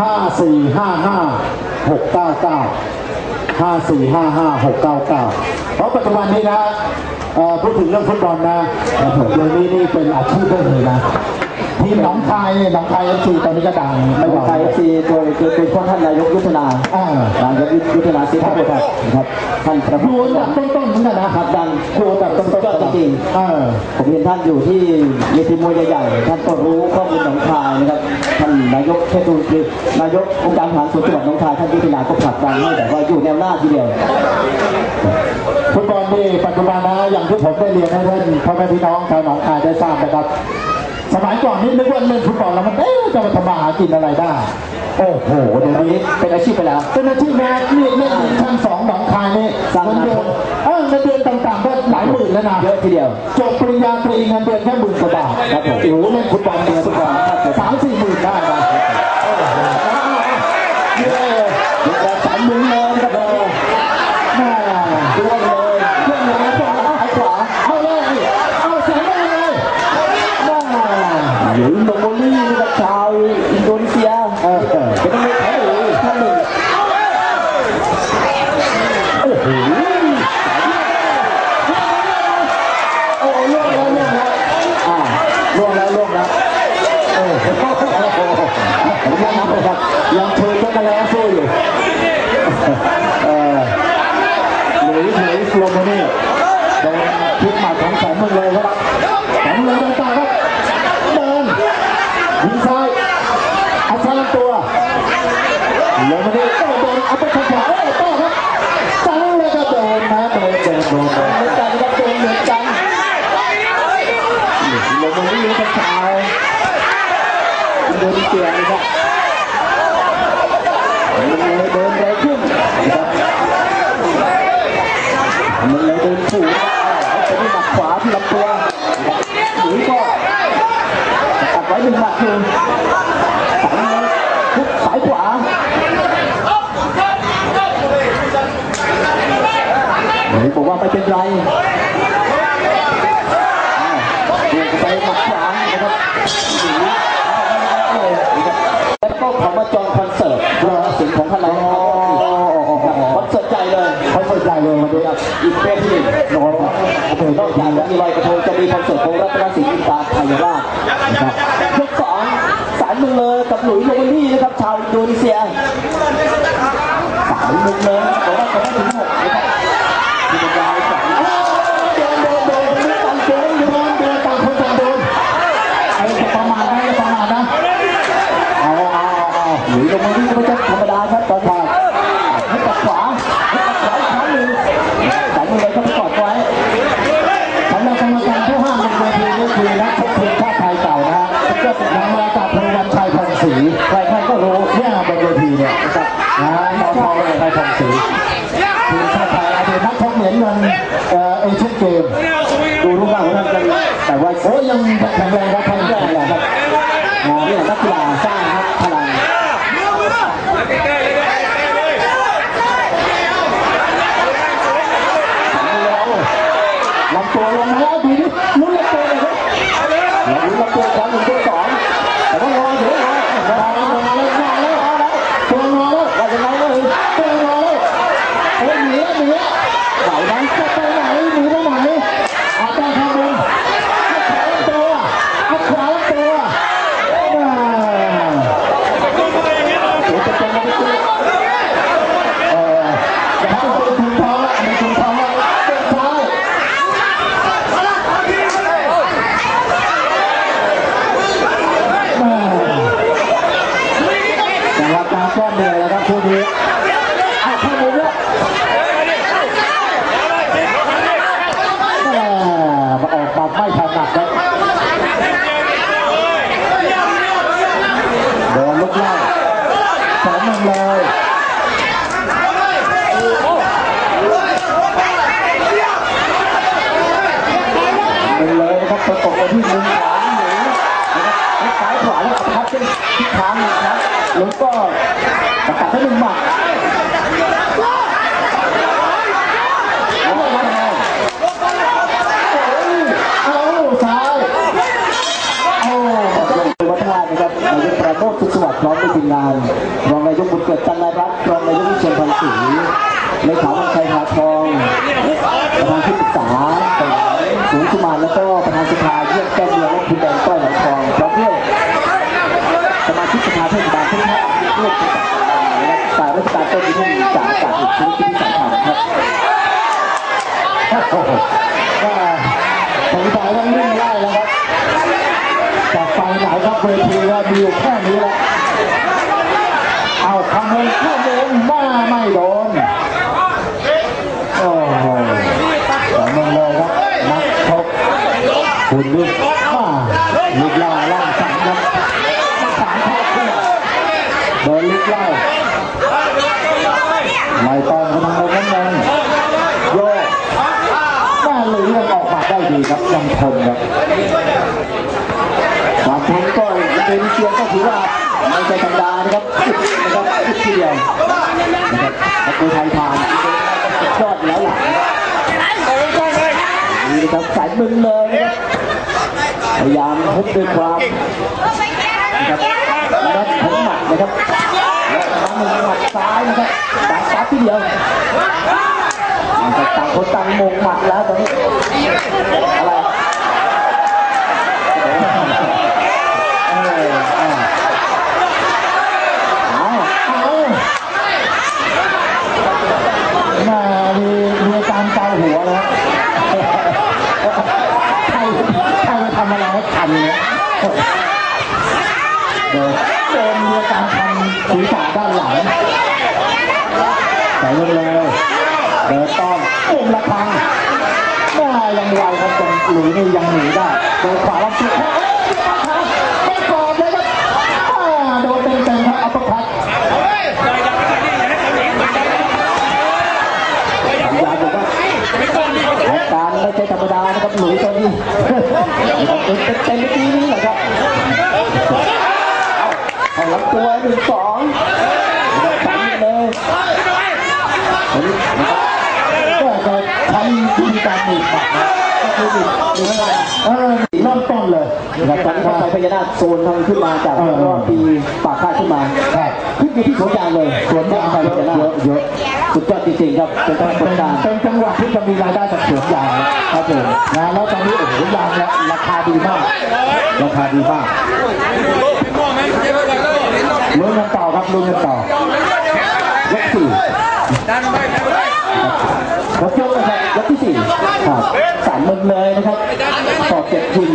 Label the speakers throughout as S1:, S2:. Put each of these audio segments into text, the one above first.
S1: ห้าสี่ห้าห้าหกเก้าเก้าห้าสี่ห้าห้าหกเก้าเก้าเพราะปัจจุบันนี้นะเอ่อพูดถึงเรื่องฟุตบอลนะเรื่องนี้นี่เป็นอาชีพได้เลยนะทีมหนองคายเนี่ยหนองคายเอฟซีตอนนี้ก็ดังไม่
S2: ไม่
S1: ไหว
S2: ใช่ซีโดยโดยเป็นพ่อท่านนายกยุทธนา
S1: อ่า
S2: นายกยุทธนาสิทธิพัฒน์นะครับท่านประ
S1: ดู
S2: พู
S1: อันดับต้นๆเหมือนกันนะครับ
S2: ดัง
S1: ดูอันดับต้น
S2: ยอด
S1: ๆ
S2: จริง
S1: เออ
S2: ๆผมเห็นท่านอยู่ที่เวทีมวยใหญ่ๆท่านก็รู้ข้อมูลหนองคายนะครับท่านนายกเทศมนตรีนายกองค์การทหารส่วนจังหวัดหนองคายท่านยุทธนาก็ผลักดันให้แบบว่าอยู่แนวหน้าทีเดียว
S1: ฟุตบอลนี่ปัจจุบันนะอย่างที่ผมได้เรียนให้ท่านพ่อแม่พี่น้องชาวหนองคายได้ทราบนะครับสมัยก่อนนี่นึกว่าเล่นฟุตบอลแล้วมันเอ๊ะจะมาทำมาหากินอะไรได้ โอ้โหเดี๋ยว
S2: ตอน
S1: นี้
S2: นี้เป็นอาชีพไปแล้ว
S1: เป็นอาชีพแม่นี่เล่นทีมชั้นสองหนองคายนี่
S2: สร้าง
S1: เงินเดือน
S2: อนาคต
S1: เออเงินเดือนต่างๆก็หลายหมื่นแล้วนะ
S2: เยอะทีเดียว
S1: จบปริญญาตรีเงินเดือนแค่หมื่นกว่าบาท
S2: ครับผม
S1: โอ้โหเล่นฟุตบอลเดือนฟุตบอลสามสี่หมื่นได้นะโอ้โหเย้เดี๋ยวจะสามหมื่นเลยนะครับเออแม่ดูว่าเลยเรื่องเลยขวาเอาขวาเอาเลยเอาแสงมาเลยแม่
S2: หรือ โนโมลี่นะครับชาวอินโดนีเซีย
S1: เออเออ
S2: เป็นนักมวยไทยหรือท่านหนึ่ง
S1: โอ้โหโอ้ล่วงแล้วล่วงแล้วอ่าล่วงแล้วล่วงแล้วโอ้โหผมยังนับเลยครับยังเชิญก็มาแล้วสู้อยู่เออหรือหรือโลโมนี่โดนพิษหมัดของแสนเมืองเลยครับแสนเมืองต่างๆครับเดินยิงซ้ายเอาซ้ายลำตัว ลงมาดิโอ้โดนเอาไปทางขวาโอ้โต้ครับจังเลยก็โดนนะโดนโดนโดนโดน
S2: เหมือนกันนะครับโดนเหมือนกัน
S1: ลงมาดิทางซ้าย
S2: อินโดนีเซียนะครับ
S1: มันเลยเดินเร็วขึ้นนะครับมันเลยเดินสูงเอาไปที่หมัด ขวาที่ลำตัวหรือก็ตัดไว้หนึ่งหมัดคือสายเลยทุกสายขวาหรือบอกว่าไม่เป็นไร เดินไปหมัดขวานะครับหนีนะครับ
S2: แล้วก็ของมาจองคอนเสิร์ตรอเสียงของท่านนายกคอนเสิร์ตใหญ่เลย
S1: เขาสนใจเลยวันนี้ครับ
S2: อีกเป็นที่หนึ่ง
S1: นอนโอ้โห
S2: นอกจากจะมีลอยกระทงจะมีคอนเสิร์ตของรัตนศิลป์อินตาไทยราชนะครับยกสองสายมึงเลยกับหลุยโรเบอรี่นะครับชาวอินโดนีเซียสายมึงเลยบ
S1: อ
S2: ก
S1: ว่าจะไม่ถึงหกนะครับ
S2: สงสัย
S1: ว่านิ่งไล่แล้วครับจากฟังหนครับเวทีว่ามีอยู่แค่นี้แหละเอาทำเลยเข้าโดนบ้าไม่โดนโอ้โหแต่เมืองเลยครับนักชกคุณลูกมาลูกล่าล่างสั่งครับสามข้อขึ้นโดนลูกไล่ไม่ต้องกำลังเลยน้ำเงินโยก แม่เลยเรื่องออกมาได้ดี ครับยังทนครับ
S2: ความแข็งก็อินโดนีเซียก็ถือว่าไม่ใช่ธรรมดานะครับสุดนะครับทีเดียวนะครับนักมวยไทยผ่านอินยอดแล้วล่ะนี่นะครับสายมึงเลยนะครับพยายามทุบด้วยความนะครับแน่นของหมัดนะครับและครั้งหนึ่งหมัดซ้ายนะครับดักซ้ายทีเดียว ต่างคนต่างมงหมัดแล้วตอนนี้อะไร
S1: เอออะ
S2: เอา
S1: เอาม่มีมีการเกาหัวแล้วใครใครไปทำอะไรให้คันเนี่ยเดินเดินมีการทำศีรษะด้านหลังใส่ลงเลยเดินต้อมปุ่มละครังแม่ยังไว ครับจนหลุยนี่ยังหนีได้โดนขวาลับสุดไม่กรอบเลยครับอ่าโดนเต็มๆครับอัปเปอร์คัต
S2: พยายามบอกว่าอาการไม่ใช่ธรรมดานะครับหลุยตอนนี้นะครับเป็นเต็มทีนี้แหละครับเอาลำตัวหนึ่งสองนะครับสั่นเลยอันนี้นะครับ
S1: ก็จะใช้วิธีการหนีบบัตรนะก็ คือหนีบหนีบอะไรเออหนีเริ่มต้นเลย
S2: นะครับตอนนี้ต้องไปพญานาคโซนทางขึ้นมาจาก
S1: เออ
S2: รอบปีปากคาดขึ้นมา
S1: ครับ
S2: ขึ้นไปที่สวนยางเลย
S1: สวนยาง
S2: ไป
S1: เย
S2: พ
S1: อะ
S2: ญานาค
S1: เยอะเยอะ
S2: สุดยอดจริงๆครับเป็นการ
S1: เป็
S2: ป
S1: น
S2: ระการ
S1: เป็นจังหวะที่จะมีรายได้จากสวนยางนะครับผมนะแล้วตอนนี้โอ้โหยางเนี่ยราคาดีมาก ราคาดีมาก ลุ้นกันต่อครับลุ้นกันต่อ ยกสี่
S2: ยกยกนะครับยกที่สี่ครับสามมึงเลยนะครับต่อเจ็ดยิม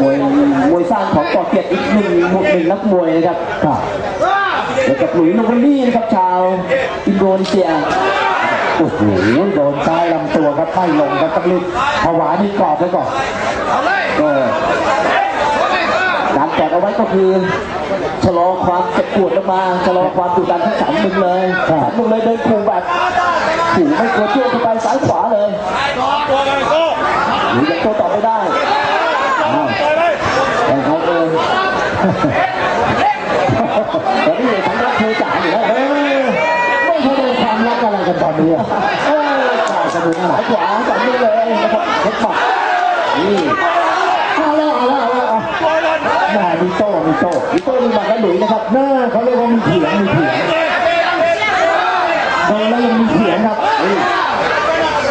S2: มวยมวยสร้างของต่อเจ็ดอีกหนึ่งหมดหนึ่งนักมวยนะครับ
S1: ครับ
S2: แล้วกับหลุยส์โนเวลลี่นะครับชาวอินโดนีเซีย
S1: โอ้โหโดนซ้ายลำตัวครับไม่ลงครับต้องรีบผวานี่กรอบไว้ก่อน
S2: ก็การแตกเอาไว้ก็คือะลอความเจ็บปวดลงมาชะลอความดุดันทั้งสามมึงเลยสามมึงเลยเดินคู่แบบขู่ไม่กลัวเชื่อเข้าไปซ้ายขวาเลยหรือยังโตต่อไม่ได้อ้าวแต่เขาเองแต่นี่ทั้งรักเธอจ๋าอยู่แล้ว
S1: เอ้ยไม่ใช่เป็นความรักอะไรกันตอนนี้อะเออกล่าวกันดูหน่
S2: สา
S1: อย
S2: ยขวาสามมึงเลยนะครับเฮ็ดบักนี่
S1: เอาแล้วเอาแล้วเอา แล้าแม่มีโต้มีโต้
S2: วิโต้มีบักและหลุยนะครับ
S1: แม่เขาเรียกว่ามีเถียงมีเถียงโดนแล้วยังมีเถียงครับ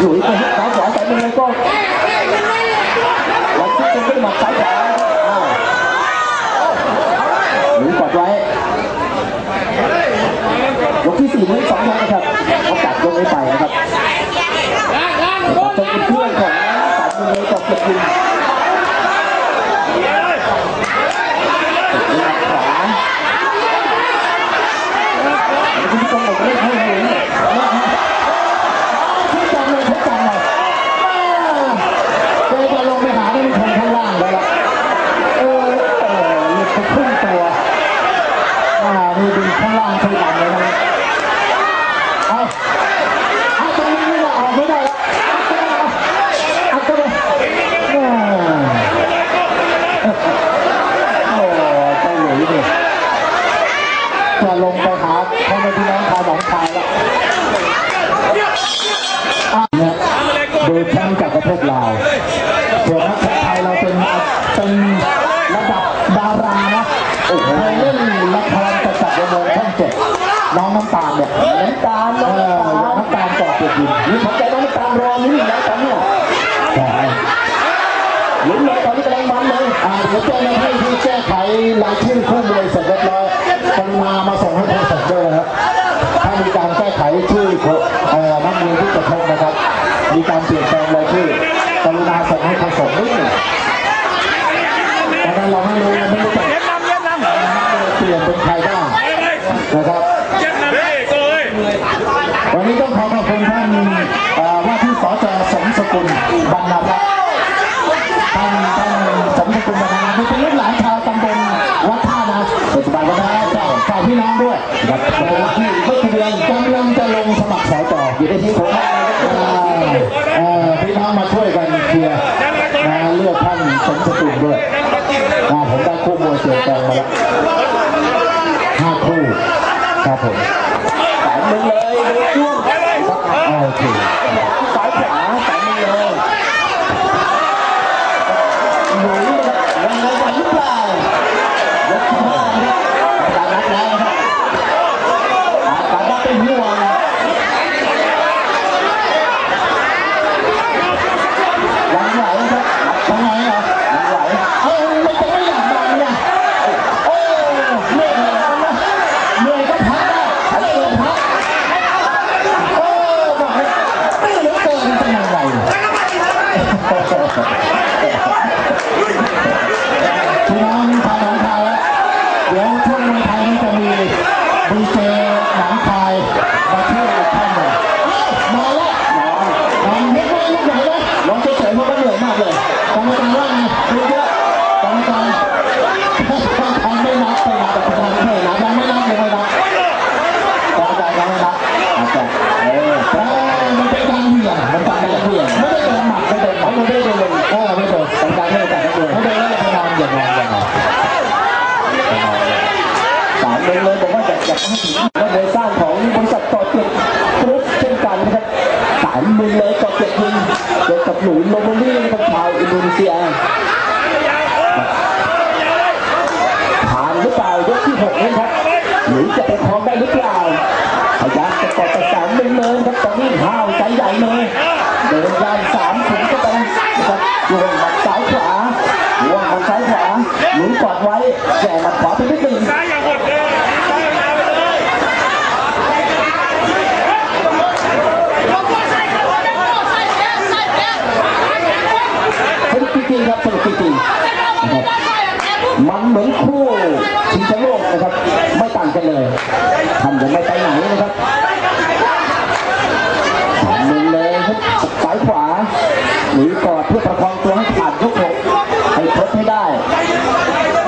S2: หลุยไปซ้ายขวาใส่มึงเลยก็แล้วคิดกันไม่หมัดซ้ายขวาหลุยกดไว้ยกที่สี่นี้สองยกนะครับเขากัดยกไม่ไปนะครับจนเป็นเพื่อนของสามมือเลยกับเก็บยิงหมัดขวาคุณต้องบอกไม่ให้หลุย
S1: ทุกจังเลยทุกจังเลยแม่เจจะลงไปหาได้เป็นคนข้างล่างแล้วล่ะเออเออหลุดไปครึ่งตัวอ่านี่ดึง ข้างล่างช่วยดันเลยนะเอาเอาตรงนี้นี่แหละออกไม่ได้แล้วเอาเข้าไปโอ้เจ้าหลุยนี่จะลงไปหาพ่อแม่พี่น้องชาวหนองคายแล้วเนี่ยโดยแชมป์จากประเทศลาวส่วนนักแข่งไทยเราเป็นเป็นระดับดารานะโอ้โห น้องน้ำตาลเนี่ย
S2: น้ำตาลน้ำตน้ำตาล
S1: ต่อ
S2: เปลือกดินนี่ผมใจน้องน้ำตาลรอนี่น้ำตาลเนี่ยลุ้นเลยตอนนี้กำลังมันเลย
S1: อ่าผมจะมาให้ที่แจ้ไขไลายชิ้นคู่มวยเสร็จเรียบร้อยกลับมามาส่งให้โฆษกด้วยนะครับถ้ามีการแก้ไขชื่อเอ่อนักมวยผู้กระทบนะครับ มีการเปลี่ยนแปลงรายชื่อกรุณาส่งให้โฆษกนิดหนึ่ง พี่น้องด้วยกับโรงที่เมื่อเดือนกำลังจะลงสมัครสอจออยู่ในที่ผมพี่น้องมาช่วยกันเคลียร์เลือกท่านสมศรุลด้วยผมได้คู่มวยเสียงแดงมาแล้วห้คู่ครับผม
S2: สายมึงเลยช่วง
S1: โอเค
S2: สายขวาสายมึงเลย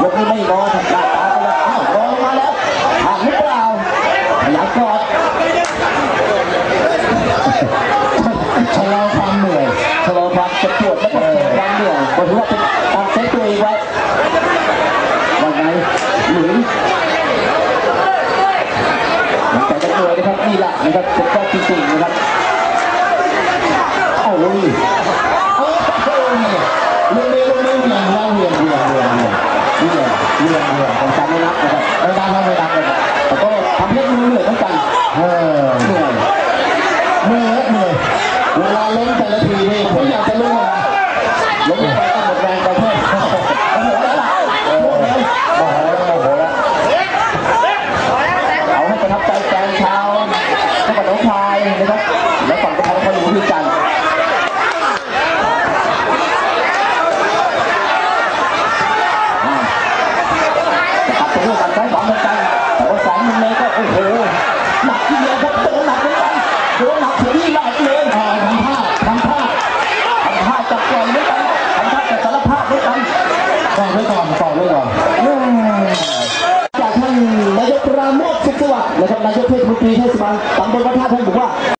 S2: ยก
S1: ให้ไม่
S2: รอ
S1: ทำตาตาไปแล้วอ้า
S2: วรอมาแล้วหักหรือเปล่าพยายกอด
S1: ชะลอความเหนื่อย
S2: ชะลอความเจ็บปวดและก็ดความเหนื่อยก็ถือว่าเป็นการเซฟตัวเองไว้วันไหนหรือแต่จะเหนนะครับนี่แหละนะครับ
S1: เป็นข้ดจริ
S2: งๆนะครับเอ้าลุย